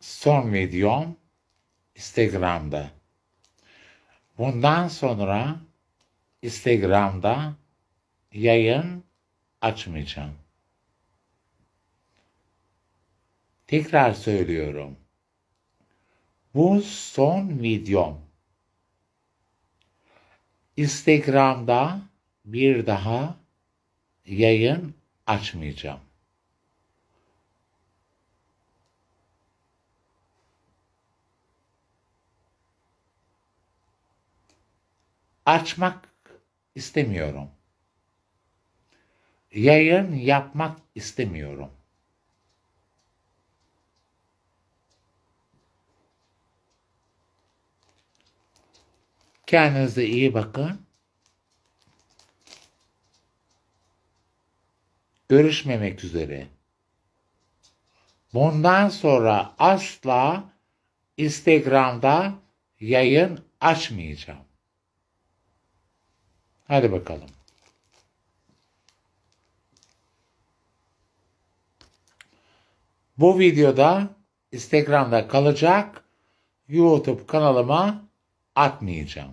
Son videom Instagram'da. Bundan sonra Instagram'da yayın açmayacağım. Tekrar söylüyorum. Bu son videom. Instagram'da bir daha yayın açmayacağım. Açmak istemiyorum. Yayın yapmak istemiyorum. Kendinize iyi bakın. Görüşmemek üzere. Bundan sonra asla Instagram'da yayın açmayacağım. Hadi bakalım. Bu videoda Instagram'da kalacak. YouTube kanalıma atmayacağım.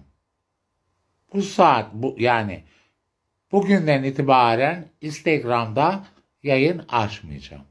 Bu saat bu yani bugünden itibaren Instagram'da yayın açmayacağım.